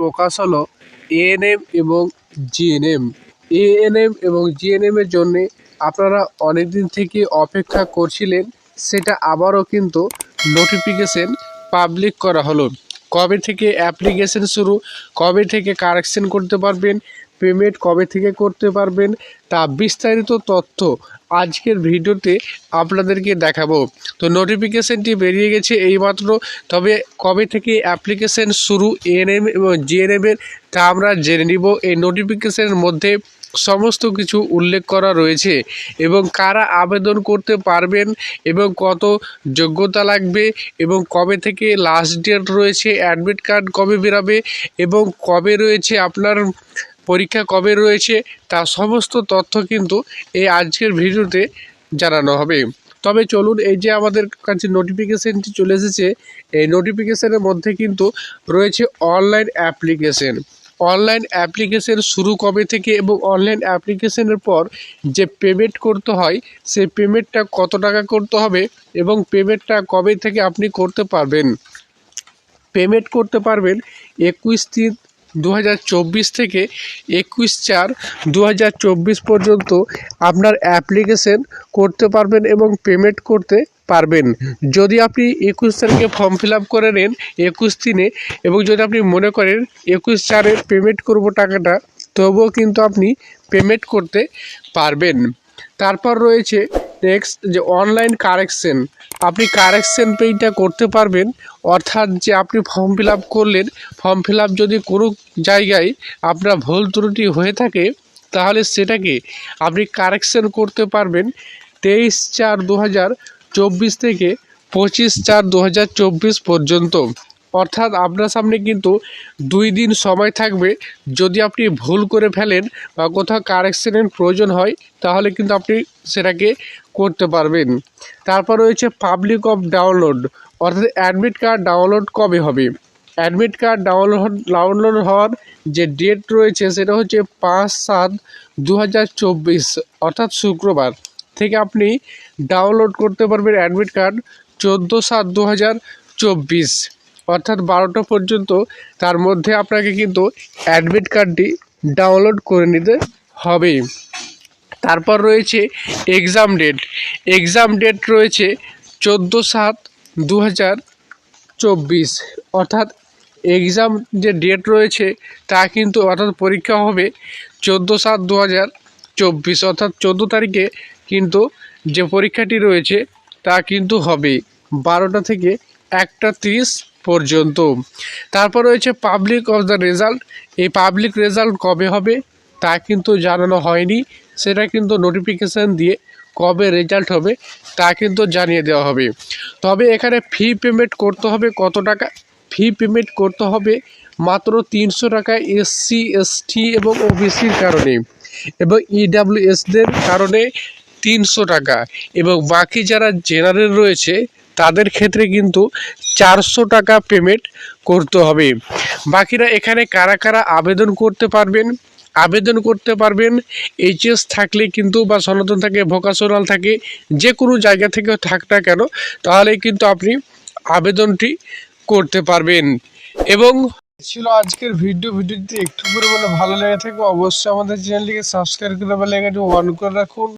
প্রকাশ হলো এএনএম এবং GNM ANM এবং জিএনএম এর জন্য আপনারা অনেক দিন থেকে অপেক্ষা করছিলেন, সেটা আবারও কিন্তু নোটিফিকেশন পাবলিক করা হলো। কবে থেকে অ্যাপ্লিকেশন শুরু, কবে থেকে কারেকশন করতে পারবেন পেমেন্ট কবে থেকে করতে পারবেন, তা বিস্তারিত তথ্য আজকের ভিডিওতে আপনাদেরকে দেখাবো। তো নোটিফিকেশনটি বেরিয়ে গেছে এইমাত্র। তবে কবে থেকে অ্যাপ্লিকেশন শুরু এএনএম এবং জিএনএম এর তা আমরা জেনে নিব। এই নোটিফিকেশনের মধ্যে সমস্ত কিছু উল্লেখ করা রয়েছে এবং কারা আবেদন করতে পারবেন এবং কত যোগ্যতা লাগবে এবং কবে থেকে লাস্ট ডেট রয়েছে অ্যাডমিট কার্ড কবে বেরাবে এবং কবে রয়েছে আপনার পরীক্ষা কবে রয়েছে, তা সমস্ত তথ্য কিন্তু এই আজকের ভিডিওতে জানানো হবে। তবে চলুন, এই যে আমাদের কাছে নোটিফিকেশানটি চলে এসেছে, এই নোটিফিকেশানের মধ্যে কিন্তু রয়েছে অনলাইন অ্যাপ্লিকেশন অনলাইন অ্যাপ্লিকেশন শুরু কবে থেকে এবং অনলাইন অ্যাপ্লিকেশনের পর যে পেমেন্ট করতে হয়, সেই পেমেন্টটা কত টাকা করতে হবে এবং পেমেন্টটা কবে থেকে আপনি করতে পারবেন? পেমেন্ট করতে পারবেন একুশ তিন দু হাজার চব্বিশ থেকে একুশ চার দু পর্যন্ত আপনার অ্যাপ্লিকেশন করতে পারবেন এবং পেমেন্ট করতে পারবেন। যদি আপনি একুশ তারিখে ফর্ম ফিল আপ করে নেন, একুশ দিনে, এবং যদি আপনি মনে করেন একুশ চারে পেমেন্ট করব টাকাটা, তবুও কিন্তু আপনি পেমেন্ট করতে পারবেন। তারপর রয়েছে নেক্সট যে অনলাইন কারেকশন আপনি কারেকশন পেইটা করতে পারবেন। অর্থাৎ যে আপনি ফর্ম ফিল করলেন ফর্ম ফিল যদি কোনো জায়গায় আপনার ভুল ত্রুটি হয়ে থাকে, তাহলে সেটাকে আপনি কারেকশন করতে পারবেন। তেইশ চার দু চব্বিশ থেকে পঁচিশ চার দু পর্যন্ত। অর্থাৎ আপনার সামনে কিন্তু দুই দিন সময় থাকবে। যদি আপনি ভুল করে ফেলেন বা কোথাও কারেকশনের প্রয়োজন হয়, তাহলে কিন্তু আপনি সেটাকে করতে পারবেন। তারপর রয়েছে পাবলিক অফ ডাউনলোড অর্থাৎ অ্যাডমিট কার্ড ডাউনলোড কবে হবে? অ্যাডমিট কার্ড ডাউনলোড ডাউনলোড হওয়ার যে ডেট রয়েছে, সেটা হচ্ছে পাঁচ সাত দু অর্থাৎ শুক্রবার। থেকে আপনি ডাউনলোড করতে পারবেন অ্যাডমিট কার্ড চোদ্দ সাত দু চব্বিশ। অর্থাৎ বারোটা পর্যন্ত তার মধ্যে আপনাকে কিন্তু অ্যাডমিট কার্ডটি ডাউনলোড করে নিতে হবে। তারপর রয়েছে এক্সাম ডেট এক্সাম ডেট রয়েছে চোদ্দ সাত দু হাজার চব্বিশ। অর্থাৎ এক্সাম যে ডেট রয়েছে তা কিন্তু অর্থাৎ পরীক্ষা হবে চোদ্দ সাত দু হাজার চব্বিশ। অর্থাৎ চোদ্দ তারিখে কিন্তু যে পরীক্ষাটি রয়েছে তা কিন্তু হবে। বারোটা থেকে একটা তিরিশ পর্যন্ত। তারপর রয়েছে পাবলিক অফ দ্য রেজাল্ট এই পাবলিক রেজাল্ট কবে হবে, তা কিন্তু জানানো হয়নি। সেটা কিন্তু নোটিফিকেশান দিয়ে কবে রেজাল্ট হবে, তা কিন্তু জানিয়ে দেওয়া হবে। তবে এখানে ফি পেমেন্ট করতে হবে কত টাকা? ফি পেমেন্ট করতে হবে মাত্র তিনশো টাকা এসসি এসটি এবং ওবিসির কারণে। এবং ইডাব্লিউএসদের কারণে তিনশো টাকা। এবং বাকি যারা জেনারেল রয়েছে তাদের ক্ষেত্রে কিন্তু চারশো টাকা পেমেন্ট করতে হবে। বাকিরা এখানে কারা কারা আবেদন করতে পারবেন? আবেদন করতে পারবেন এইচএস থাকলে কিন্তু বা সনাতন থাকে, ভোকাশনাল থাকে যে কোনো জায়গা থেকে থাক না কেন, তাহলে কিন্তু আপনি আবেদনটি করতে পারবেন। এবং ছিল আজকের ভিডিও। ভিডিওটি একটু পরিমাণে ভালো লেগে থাকে, অবশ্যই আমাদের চ্যানেলটিকে সাবস্ক্রাইব করে বেল আইকনটি অন করে রাখুন।